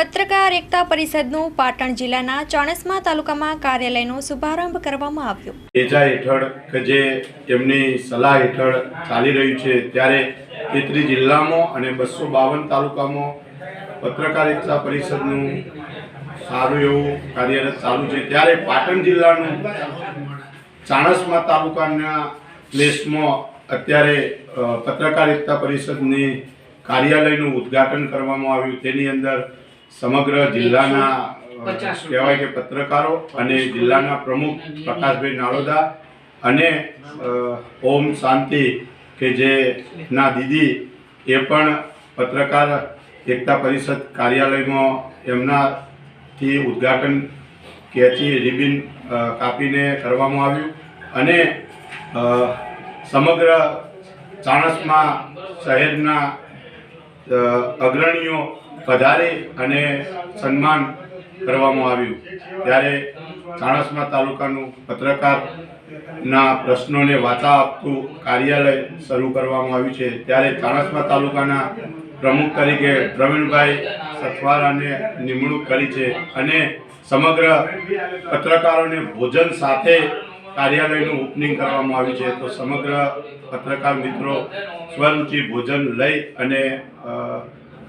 પત્રકાર એકતા પરિષદનું પાટણ જિલ્લાના ચાણસ્મા તાલુકામાં કાર્યાલયનો શુભારંભ કરવામાં આવ્યો. તેજા હેઠળ કે જે એમની સલાહ હેઠળ ચાલી રહ્યું છે, ત્યારે તેત્રીસ જિલ્લામાં અને બસો બાવન તાલુકામાં પત્રકાર એકતા પરિષદનું સારું એવું કાર્યરત ચાલુ છે. ત્યારે પાટણ જિલ્લાનું ચાણસ્મા તાલુકાના પ્લેસમાં અત્યારે પત્રકાર એકતા પરિષદની કાર્યાલયનું ઉદ્ઘાટન કરવામાં આવ્યું. તેની અંદર સમગ્ર જિલ્લાના કહેવાય કે પત્રકારો અને જિલ્લાના પ્રમુખ પ્રકાશભાઈ નાળોદા અને ઓમ શાંતિ કે જે ના દીદી એ પણ પત્રકાર એકતા પરિષદ કાર્યાલયમાં એમનાથી ઉદ્ઘાટન કેચી રિબિન કાપીને કરવામાં આવ્યું અને સમગ્ર ચાણસમાં શહેરના અગ્રણીઓ પધારી અને સન્માન કરવામાં આવ્યું. ત્યારે ચાણસમા તાલુકાનું પત્રકારના પ્રશ્નોને વાચા આપતું કાર્યાલય શરૂ કરવામાં આવ્યું છે. ત્યારે ચાણસમા તાલુકાના પ્રમુખ તરીકે પ્રવીણભાઈ સથવારાને નિમણૂક કરી છે અને સમગ્ર પત્રકારોને ભોજન સાથે કાર્યાલયનું ઓપનિંગ કરવામાં આવ્યું છે. તો સમગ્ર પત્રકાર મિત્રો સ્વરૂચિ ભોજન લઈ અને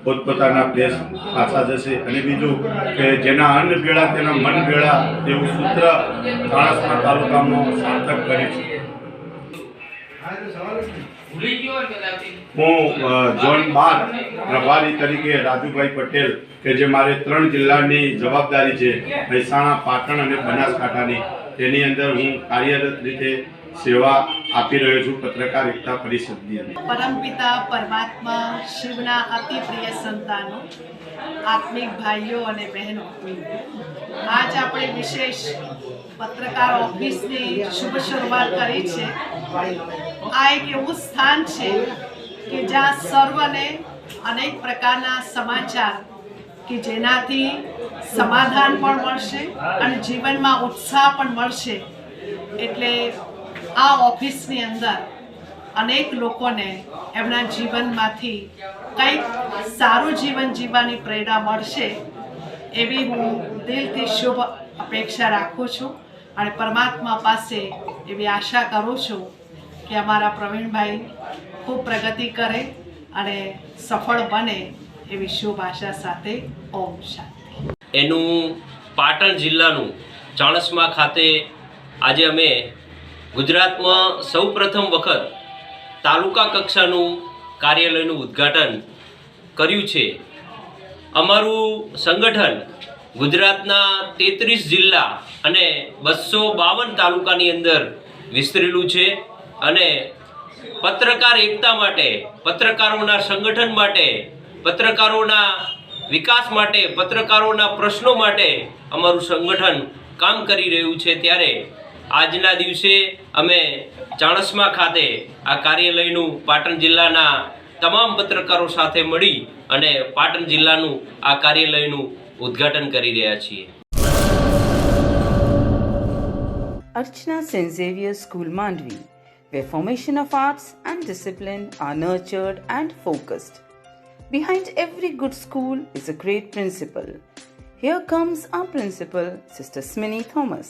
પોતપોતાના પ્લેસ પાછા જશે. અને બીજું કે જેના અન્ન ભેળા તેના મન ભેળા તેવું સૂત્ર માણસના તાલુકામાં સાર્થક કરે છે. હું ઝોન બાર પ્રભારી તરીકે રાજુભાઈ પટેલ કે જે મારે ત્રણ જિલ્લાની જવાબદારી છે મહેસાણા પાટણ અને બનાસકાંઠાની. તેની અંદર હું કાર્યરત રીતે સેવા આપી રહ્યો છું પત્રકાર પરિષદની અંદર. પરમપિતા, પરમાત્મા, શિવના અતિ પ્રિય સંતાનો, આત્મિક ભાઈઓ અને બહેનો. આજ આપણે વિશેષ પત્રકાર ઓફિસની શુભ શરૂઆત કરી છે. આ એક એવું સ્થાન છે કે જ્યાં સર્વને અનેક પ્રકારના સમાચાર કે જેનાથી સમાધાન પણ મળશે અને જીવનમાં ઉત્સાહ પણ મળશે. એટલે આ ઓફિસની અંદર અનેક લોકોને એમના જીવનમાંથી કંઈક સારું જીવન જીવવાની પ્રેરણા મળશે એવી હું દિલથી શુભ અપેક્ષા રાખું છું અને પરમાત્મા પાસે એવી આશા કરું છું કે અમારા પ્રવીણભાઈ ખૂબ પ્રગતિ કરે અને સફળ બને એવી શુભ આશા સાથે ઓમ શાંતિ. એનું પાટણ જિલ્લાનું ચાણસમા ખાતે આજે અમે ગુજરાતમાં સૌ પ્રથમ વખત તાલુકા કક્ષાનું કાર્યાલયનું ઉદ્ઘાટન કર્યું છે. અમારું સંગઠન ગુજરાતના તેત્રીસ જિલ્લા અને બસો બાવન તાલુકાની અંદર વિસ્તરેલું છે અને પત્રકાર એકતા માટે, પત્રકારોના સંગઠન માટે, પત્રકારોના વિકાસ માટે, પત્રકારોના પ્રશ્નો માટે અમારું સંગઠન કામ કરી રહ્યું છે ત્યારે આજના દિવસે અમે ચાણસ્મા ખાતે આ કાર્યાલયનું પાટણ જિલ્લાના તમામ પત્રકારો સાથે મળી અને પાટણ જિલ્લાનું આ કાર્યાલયનું ઉદ્ઘાટન કરી રહ્યા છીએ Archana St. Xavier School Mandvi, where formation of arts and discipline are nurtured and focused. Behind every good school is a great principal. Here comes our principal, Sister Smini Thomas.